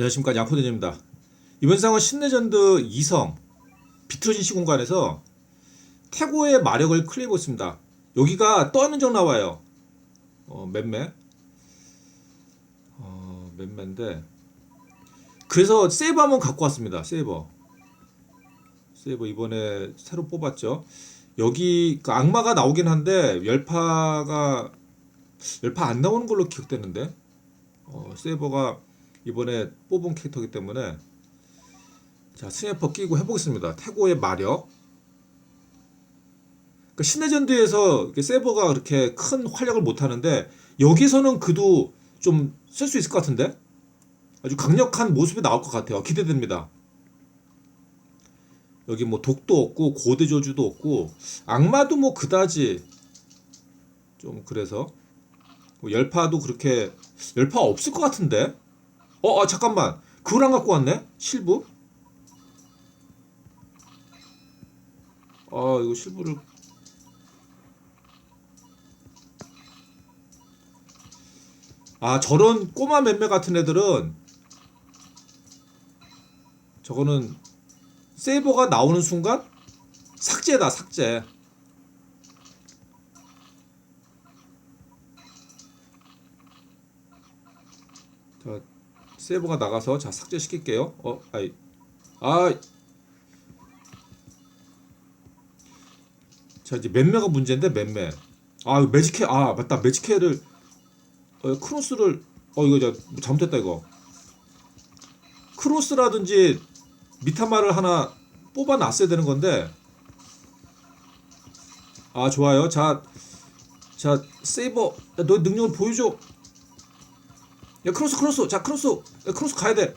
안녕하십니까. 양포대입니다. 이번 상은 신레전드 2성 비트로진 시공간에서 태고의 마력을 클리해보습니다. 여기가 떠 있는 적 나와요. 어, 맴매. 어, 맴매인데. 그래서 세이버 한번 갖고 왔습니다. 세이버. 세이버 이번에 새로 뽑았죠. 여기 그 악마가 나오긴 한데 열파가 열파 안 나오는 걸로 기억되는데. 어, 세이버가 이번에 뽑은 캐릭터이기 때문에 자 스냅퍼 끼고 해보겠습니다. 태고의 마력. 그러니까 신레전드에서 이렇게 세버가 그렇게 큰 활약을 못 하는데 여기서는 그도 좀 쓸 수 있을 것 같은데 아주 강력한 모습이 나올 것 같아요. 기대됩니다. 여기 뭐 독도 없고 고대 저주도 없고 악마도 뭐 그다지 좀 그래서 뭐 열파도 그렇게 열파 없을 것 같은데 어, 아, 잠깐만. 그걸 안 갖고 왔네? 실부? 아, 이거 실부를. 아, 저런 꼬마 맴매 같은 애들은 저거는 세이버가 나오는 순간 삭제다, 삭제. 자, 세이버가 나가서 자 삭제시킬게요. 어, 아이, 아, 자 이제 맴매가 문제인데 맴매. 아 매직해, 아 맞다 매직해를 어, 크로스를 어 이거 저 잘못했다 이거. 크로스라든지 미타마를 하나 뽑아놨어야 되는 건데. 아 좋아요. 자, 자 세이버, 야, 너 능력을 보여줘. 야 크로스 크로스 자 크로스 야, 크로스 가야 돼.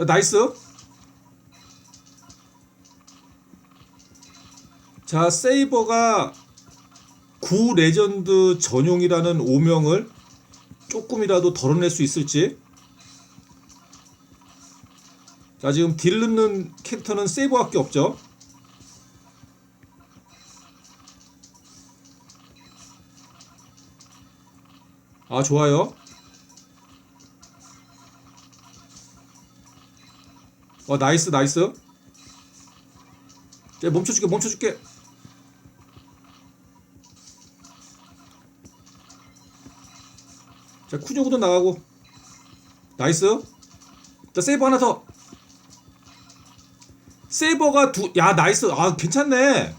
야, 나이스. 자 세이버가 구 레전드 전용이라는 오명을 조금이라도 덜어낼 수 있을지. 자 지금 딜 넣는 캐릭터는 세이버밖에 없죠. 아 좋아요. 어 나이스 나이스. 자 멈춰줄게 멈춰줄게. 자 쿠조구도 나가고. 나이스. 자 세이버 하나 더. 세이버가 두 야 나이스 아 괜찮네.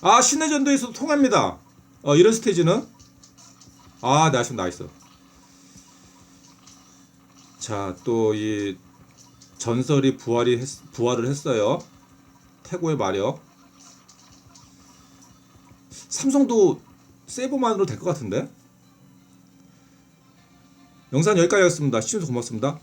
아 신내전도에서도 통합니다. 어 이런 스테이지는. 아, 나이스, 나이스. 자, 또 이 전설이 부활이 했, 부활을 했어요. 태고의 마력. 삼성도 세이버만으로 될 것 같은데? 영상 여기까지였습니다. 시청해주셔서 고맙습니다.